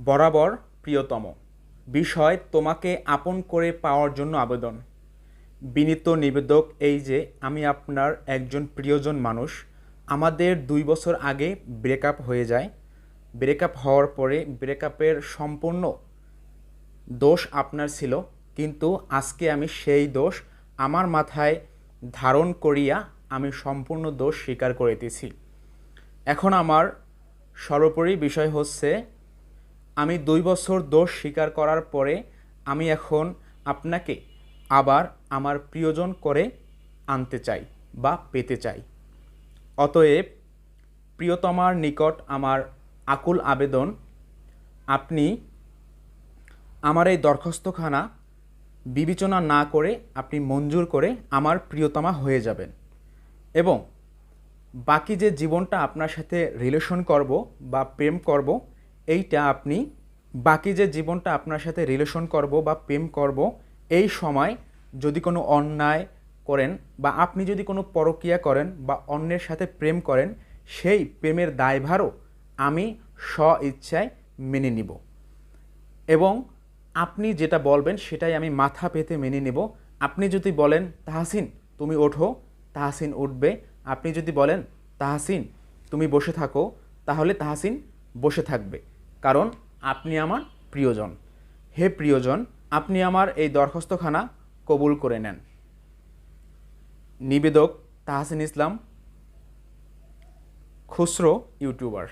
বরাবর প্রিয়তম। বিষয় তোমাকে আপন করে পাওয়ার জন্য আবেদন। বিনীত নিবেদক এই যে, আমি আপনার একজন প্রিয়জন মানুষ। আমাদের দুই বছর আগে ব্রেকআপ হয়ে যায়। ব্রেকআপ হওয়ার পরে ব্রেকআপের সম্পূর্ণ দোষ আপনার ছিল। কিন্তু আজকে আমি সেই দোষ আমার মাথায় ধারণ করিয়া আমি সম্পূর্ণ দোষ স্বীকার করিতেছি এখন আমার সর্বোপরি বিষয় হচ্ছে আমি দুই বছর দোষ স্বীকার করার পরে আমি এখন আপনাকে আবার আমার প্রিয়জন করে আনতে চাই বা পেতে চাই। অতএব, প্রিয়তমার নিকট আমার আকুল আবেদন, আপনি আমার এই দরখাস্তখানা বিবেচনা না করে আপনি মঞ্জুর করে আমার প্রিয়তমা হয়ে যাবেন এবং বাকি যে জীবনটা আপনার সাথে রিলেশন করব বা প্রেম করব এইটা আপনি বাকি যে জীবনটা আপনার সাথে রিলেশন করব বা প্রেম করব, এই সময় যদি কোনো অন্যায় করেন বা আপনি যদি কোনো পরকীয়া করেন বা অন্যের সাথে প্রেম করেন, সেই প্রেমের দায়ভারও আমি স্ব ইচ্ছায় মেনে নিব। এবং আপনি যেটা বলবেন সেটাই আমি মাথা পেতে মেনে নেব। আপনি যদি বলেন, তাহাসিন, তুমি ওঠো, তাহাসিন উঠবে। আপনি যদি বলেন, তাহাসিন, তুমি বসে থাকো, তাহলে তাহাসিন বসে থাকবে। কারণ আপনি আমার প্রিয়জন। হে প্রিয়জন, আপনি আমার এই দরখাস্তখানা কবুল করে নেন। নিবেদক তাহাসিন ইসলাম খুচরো ইউটিউবার।